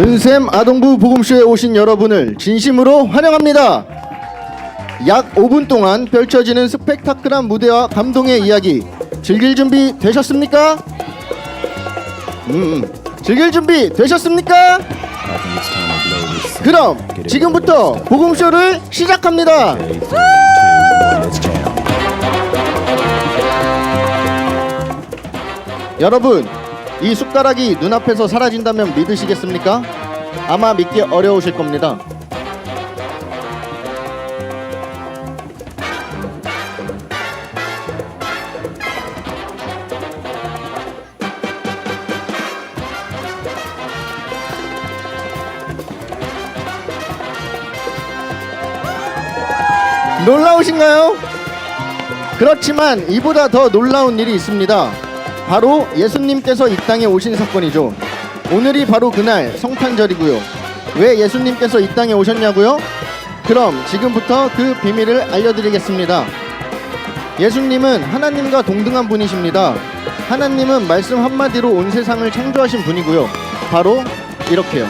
은샘 아동부 보금쇼에 오신 여러분을 진심으로 환영합니다. 약 5분 동안 펼쳐지는 스펙타클한 무대와 감동의 이야기 즐길 준비 되셨습니까? 음, 즐길 준비 되셨습니까? 그럼 지금부터 보금쇼를 시작합니다. 여러분, 이 숟가락이 눈앞에서 사라진다면 믿으시겠습니까? 아마 믿기 어려우실 겁니다. 놀라우신가요? 그렇지만 이보다 더 놀라운 일이 있습니다. 바로 예수님께서 이 땅에 오신 사건이죠. 오늘이 바로 그날 성탄절이고요. 왜 예수님께서 이 땅에 오셨냐고요? 그럼 지금부터 그 비밀을 알려드리겠습니다. 예수님은 하나님과 동등한 분이십니다. 하나님은 말씀 한마디로 온 세상을 창조하신 분이고요. 바로 이렇게요.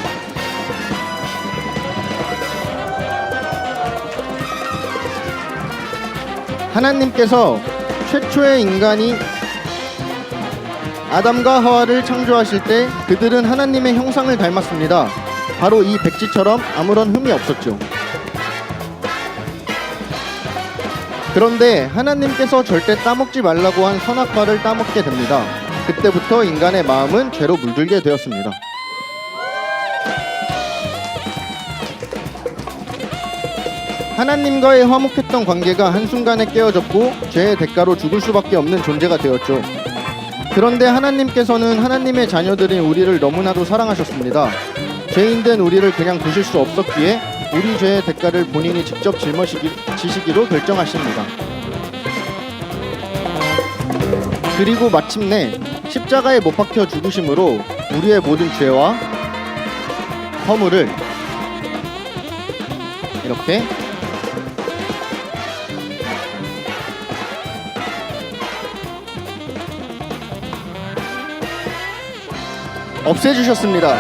하나님께서 최초의 인간이 아담과 하와를 창조하실 때 그들은 하나님의 형상을 닮았습니다. 바로 이 백지처럼 아무런 흠이 없었죠. 그런데 하나님께서 절대 따먹지 말라고 한 선악과를 따먹게 됩니다. 그때부터 인간의 마음은 죄로 물들게 되었습니다. 하나님과의 화목했던 관계가 한순간에 깨어졌고 죄의 대가로 죽을 수밖에 없는 존재가 되었죠. 그런데 하나님께서는 하나님의 자녀들인 우리를 너무나도 사랑하셨습니다. 죄인된 우리를 그냥 두실 수 없었기에 우리 죄의 대가를 본인이 직접 짊어지기, 지시기로 결정하십니다. 그리고 마침내 십자가에 못 박혀 죽으심으로 우리의 모든 죄와 허물을 이렇게 없애주셨습니다.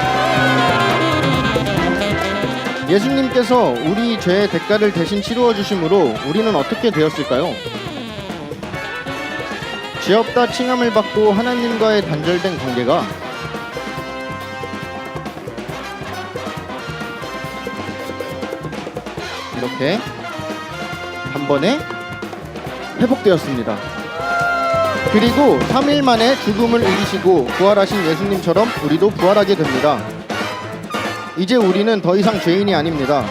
예수님께서 우리 죄의 대가를 대신 치루어 주심으로 우리는 어떻게 되었을까요? 죄 없다 칭함을 받고 하나님과의 단절된 관계가 이렇게 한 번에 회복되었습니다. 그리고 3일 만에 죽음을 이기시고 부활하신 예수님처럼 우리도 부활하게 됩니다. 이제 우리는 더 이상 죄인이 아닙니다.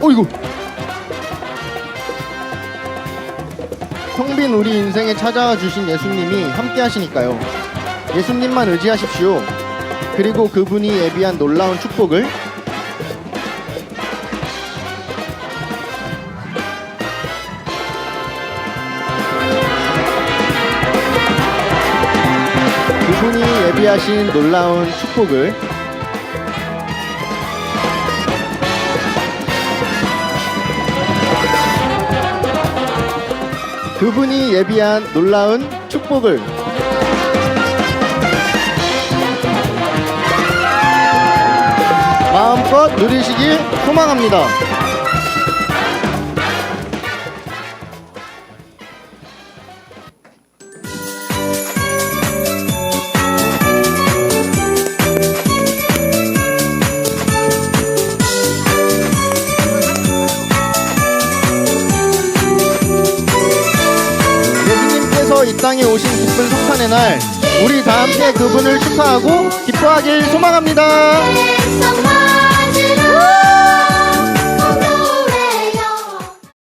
어이구. 텅빈 우리 인생에 찾아와 주신 예수님이 함께 하시니까요. 예수님만 의지하십시오. 그리고 그분이 예비한 놀라운 축복을 예비하신 놀라운 축복을 그분이 예비한 놀라운 축복을 마음껏 누리시길 소망합니다. 땅에 오신 기쁜 석탄의 날 우리 다 함께 그분을 축하하고 기뻐하길 소망합니다.